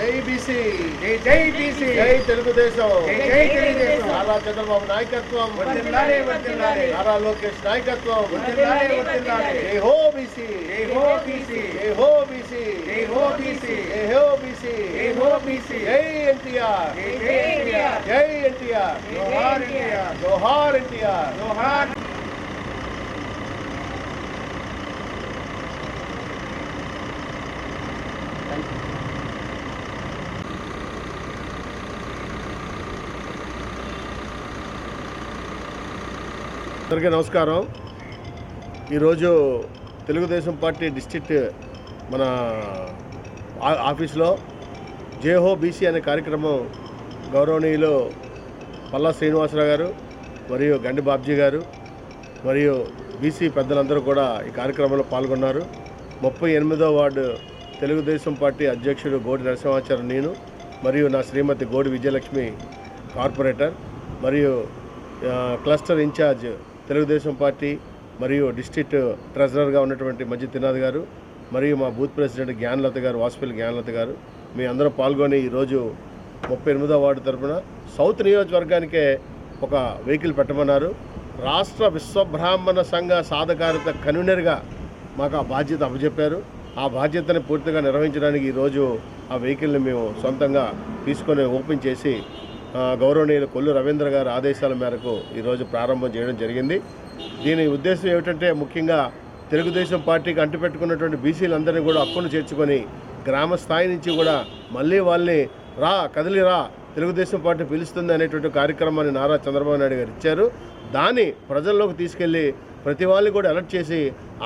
జై బీసీ. జై జై బీసీ. జై తెలుగుదేశం. జై తెలుగుదేశం. నారా చంద్రబాబు నాయకత్వం. నారా లోకేష్ నాయకత్వం. జై హో బీసీ. జై హో బీసీ. జై హో బీసీ. జై హో బీసీ. జై హో బీసీ. జై హో బీసీ. జై ఎన్టీఆర్. జై జై ఎన్టీఆర్. జై ఎన్టీఆర్. జోహార్ ఎన్టీఆర్. జోహార్ ఎన్టీఆర్. జోహార్ అందరికీ నమస్కారం. ఈరోజు తెలుగుదేశం పార్టీ డిస్ట్రిక్ట్ మన ఆఫీస్లో జేహో బీసీ అనే కార్యక్రమం గౌరవనీయులు పల్లా శ్రీనివాసరావు గారు మరియు గండి బాబ్జీ గారు మరియు బీసీ పెద్దలందరూ కూడా ఈ కార్యక్రమంలో పాల్గొన్నారు. ముప్పై ఎనిమిదో వార్డు తెలుగుదేశం పార్టీ అధ్యక్షుడు గోడి నరసింహాచార్య నేను మరియు నా శ్రీమతి గోడి విజయలక్ష్మి కార్పొరేటర్ మరియు క్లస్టర్ ఇన్ఛార్జ్ తెలుగుదేశం పార్టీ మరియు డిస్టిక్ ట్రెజరర్గా ఉన్నటువంటి మధ్య తినాద్ గారు మరియు మా బూత్ ప్రెసిడెంట్ జ్ఞానలత గారు వాసుపల్లి జ్ఞానలత గారు. మీ అందరూ పాల్గొని ఈరోజు ముప్పై ఎనిమిదో వార్డు తరఫున సౌత్ నియోజకవర్గానికే ఒక వెహికల్ పెట్టమన్నారు. రాష్ట్ర విశ్వబ్రాహ్మణ సంఘ సాధకారిత కన్వీనర్గా మాకు ఆ బాధ్యత అప్పచెప్పారు. ఆ బాధ్యతని పూర్తిగా నిర్వహించడానికి ఈరోజు ఆ వెహికల్ని మేము సొంతంగా తీసుకొని ఓపెన్ చేసి గౌరవనీయులు కొల్లు రవీంద్ర గారి ఆదేశాల మేరకు ఈరోజు ప్రారంభం చేయడం జరిగింది. దీని ఉద్దేశం ఏమిటంటే ముఖ్యంగా తెలుగుదేశం పార్టీకి అంటిపెట్టుకున్నటువంటి బీసీలందరినీ కూడా అప్పును చేర్చుకొని గ్రామ స్థాయి నుంచి కూడా మళ్ళీ వాళ్ళని రా కదిలి రా తెలుగుదేశం పార్టీ పిలుస్తుంది అనేటువంటి కార్యక్రమాన్ని నారా చంద్రబాబు నాయుడు గారు ఇచ్చారు. దాన్ని ప్రజల్లోకి తీసుకెళ్ళి ప్రతి వాళ్ళని కూడా అలర్ట్ చేసి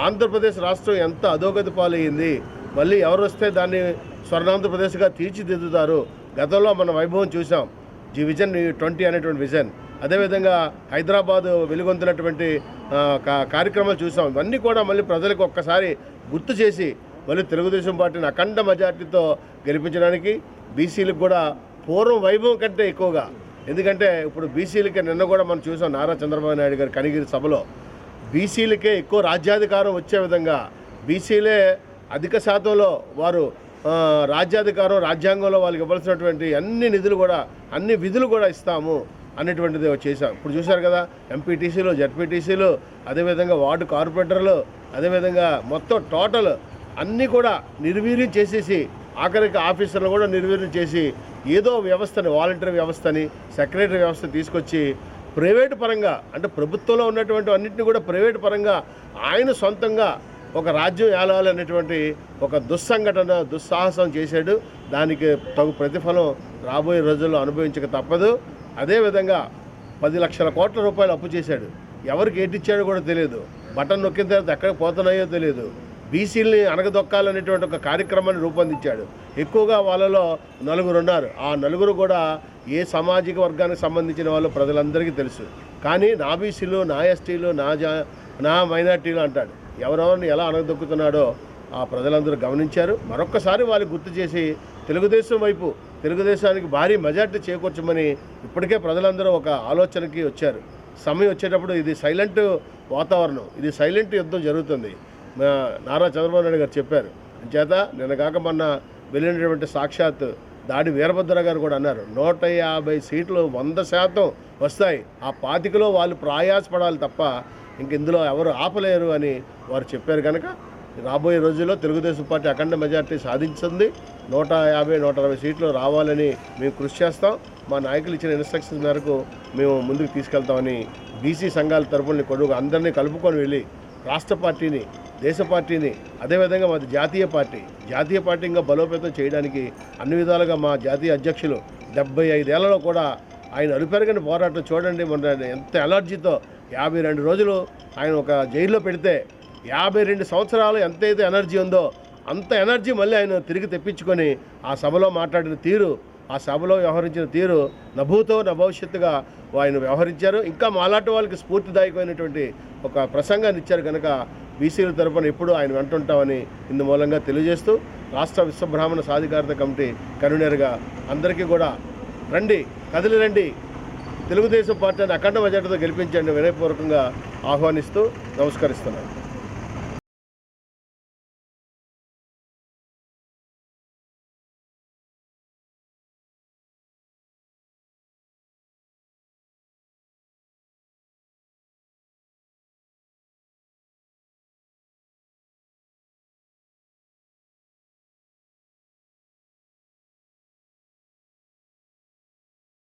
ఆంధ్రప్రదేశ్ రాష్ట్రం ఎంత అధోగతి పాలయ్యింది మళ్ళీ ఎవరు వస్తే దాన్ని స్వర్ణాంధ్రప్రదేశ్గా తీర్చిదిద్దుతారు గతంలో మన వైభవం చూసాం. ఈ విజన్ ట్వంటీ అనేటువంటి విజన్. అదేవిధంగా హైదరాబాద్ వెలుగొందినటువంటి కా- కార్యక్రమాలు చూసాం. ఇవన్నీ కూడా మళ్ళీ ప్రజలకు ఒక్కసారి గుర్తు చేసి మళ్ళీ తెలుగుదేశం పార్టీని అఖండ మెజార్టీతో గెలిపించడానికి బీసీలకు కూడా పూర్వం వైభవం కంటే ఎక్కువగా. ఎందుకంటే ఇప్పుడు బీసీలకి నిన్న కూడా మనం చూసాం నారా చంద్రబాబు నాయుడు గారి కనిగిరి సభలో. బీసీలకే ఎక్కువ రాజ్యాధికారం వచ్చే విధంగా బీసీలే అధిక శాతంలో వారు రాజ్యాధికారం రాజ్యాంగంలో వాళ్ళకి ఇవ్వాల్సినటువంటి అన్ని నిధులు కూడా అన్ని విధులు కూడా ఇస్తాము అనేటువంటిది చేశాం. ఇప్పుడు చూశారు కదా ఎంపీటీసీలు జడ్పీటీసీలు అదేవిధంగా వార్డు కార్పొరేటర్లు అదేవిధంగా మొత్తం టోటల్ అన్నీ కూడా నిర్వీర్యం చేసేసి ఆఖరికి ఆఫీసర్లు కూడా నిర్వీర్యం చేసి ఏదో వ్యవస్థని వాలంటీర్ వ్యవస్థని సెక్రటరీ వ్యవస్థ తీసుకొచ్చి ప్రైవేటు పరంగా అంటే ప్రభుత్వంలో ఉన్నటువంటి అన్నింటినీ కూడా ప్రైవేటు పరంగా ఆయన సొంతంగా ఒక రాజ్యం ఏలాలి అనేటువంటి ఒక దుస్సంఘటన దుస్సాహసం చేశాడు. దానికి తగు ప్రతిఫలం రాబోయే రోజుల్లో అనుభవించక తప్పదు. అదేవిధంగా పది లక్షల కోట్ల రూపాయలు అప్పు చేశాడు. ఎవరికి ఏటిచ్చాడో కూడా తెలియదు. బటన్ నొక్కిన తర్వాత ఎక్కడికి పోతున్నాయో తెలియదు. బీసీలని అణగదొక్కాలనేటువంటి ఒక కార్యక్రమాన్ని రూపొందించాడు. ఎక్కువగా వాళ్ళలో నలుగురు ఉన్నారు. ఆ నలుగురు కూడా ఏ సామాజిక వర్గానికి సంబంధించిన వాళ్ళు ప్రజలందరికీ తెలుసు. కానీ నా బీసీలు నా ఎస్టీలు నా జా నా మైనార్టీలు అంటాడు. ఎవరెవరిని ఎలా అనగదొక్కుతున్నాడో ఆ ప్రజలందరూ గమనించారు. మరొక్కసారి వాళ్ళు గుర్తు చేసి తెలుగుదేశం వైపు తెలుగుదేశానికి భారీ మెజార్టీ చేకూర్చమని ఇప్పటికే ప్రజలందరూ ఒక ఆలోచనకి వచ్చారు. సమయం వచ్చేటప్పుడు ఇది సైలెంట్ వాతావరణం ఇది సైలెంట్ యుద్ధం జరుగుతుంది. నారా చంద్రబాబు నాయుడు గారు చెప్పారు. చేత నిన్న కాక మొన్న వెళ్ళినటువంటి సాక్షాత్ దాడి వీరభద్ర గారు కూడా అన్నారు. నూట యాభై సీట్లు వంద శాతం వస్తాయి. ఆ పాతికలో వాళ్ళు ప్రయాసపడాలి తప్ప ఇంక ఇందులో ఎవరు ఆపలేరు అని వారు చెప్పారు కనుక రాబోయే రోజుల్లో తెలుగుదేశం పార్టీ అఖండ మెజార్టీ సాధించింది. నూట యాభై నూట అరవై సీట్లు రావాలని మేము కృషి చేస్తాం. మా నాయకులు ఇచ్చిన ఇన్స్ట్రక్షన్స్ మేరకు మేము ముందుకు తీసుకెళ్తామని బీసీ సంఘాల తరపుని కొడుకు అందరినీ కలుపుకొని వెళ్ళి రాష్ట్ర పార్టీని దేశ పార్టీని అదేవిధంగా మాది జాతీయ పార్టీ. జాతీయ పార్టీ ఇంకా బలోపేతం చేయడానికి అన్ని విధాలుగా మా జాతీయ అధ్యక్షులు డెబ్బై ఐదేళ్ళలో కూడా ఆయన అలుపెరగని పోరాటం చూడండి మొన్న ఎంత ఎలర్జీతో యాభై రెండు రోజులు ఆయన ఒక జైల్లో పెడితే యాభై రెండు సంవత్సరాలు ఎంతైతే ఎనర్జీ ఉందో అంత ఎనర్జీ మళ్ళీ ఆయన తిరిగి తెప్పించుకొని ఆ సభలో మాట్లాడిన తీరు ఆ సభలో వ్యవహరించిన తీరు నభూతో నభవిష్యత్తుగా భవిష్యత్తుగా ఆయన వ్యవహరించారు. ఇంకా మాలాటి వాళ్ళకి స్ఫూర్తిదాయకమైనటువంటి ఒక ప్రసంగాన్ని ఇచ్చారు కనుక బీసీల తరఫున ఎప్పుడూ ఆయన వెంటుంటామని ఇందు మూలంగా తెలియజేస్తూ రాష్ట్ర విశ్వబ్రాహ్మణ సాధికారత కమిటీ కన్వీనర్గా అందరికీ కూడా రండి కదిలి రండి. తెలుగుదేశం పార్టీని అఖండ మెజార్టీతో గెలిపించండి వినయపూర్వకంగా ఆహ్వానిస్తూ నమస్కరిస్తున్నాను.